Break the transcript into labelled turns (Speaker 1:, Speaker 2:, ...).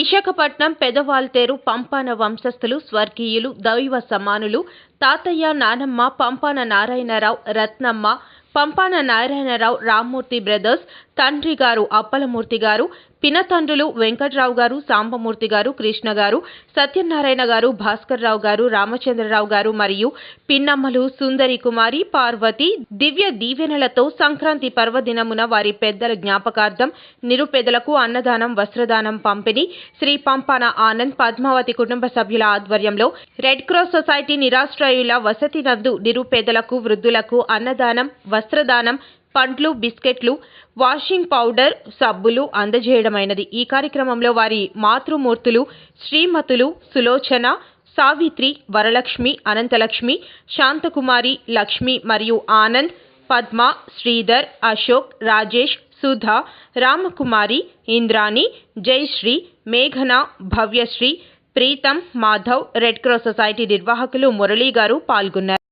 Speaker 1: విశాఖపట్నం పెదవాల్తేరు పంపాన వంశస్థులు స్వర్గీయులు దైవ సమానులు తాతయ్య నానమ్మ పంపాన నారాయణరావు రత్నమ్మ పంపాన నారాయణరావు రామ్మూర్తి బ్రదర్స్ తండ్రి గారు అప్పలమూర్తి గారు పినతండ్రులు వెంకట్రావు గారు సాంబమూర్తి గారు కృష్ణ గారు సత్యనారాయణ గారు భాస్కర్ రావు గారు రామచంద్రరావు గారు మరియు పిన్నమ్మలు సుందరి కుమారి పార్వతి దివ్య దీవెనలతో సంక్రాంతి పర్వదినమున వారి పెద్దల జ్ఞాపకార్థం నిరుపేదలకు అన్నదానం వస్త్రదానం పంపిణీ. శ్రీ పంపాన ఆనంద్ పద్మావతి కుటుంబ సభ్యుల ఆధ్వర్యంలో రెడ్ క్రాస్ సొసైటీ నిరాశ్రయుల వసతి నందు నిరుపేదలకు వృద్ధులకు అన్నదానం వస్త్రదానం పండ్లు బిస్కెట్లు వాషింగ్ పౌడర్ సబ్బులు అందజేయడమైనది. ఈ కార్యక్రమంలో వారి మాతృమూర్తులు శ్రీమతులు సులోచన సావిత్రి వరలక్ష్మి అనంతలక్ష్మి శాంతకుమారి లక్ష్మి మరియు ఆనంద్ పద్మ శ్రీధర్ అశోక్ రాజేష్ సుధా రామకుమారి ఇంద్రాణి జయశ్రీ మేఘన Bhavyasri Preetam Madhav red cross society నిర్వాహకులు మురళీ గారు పాల్గొన్నారు.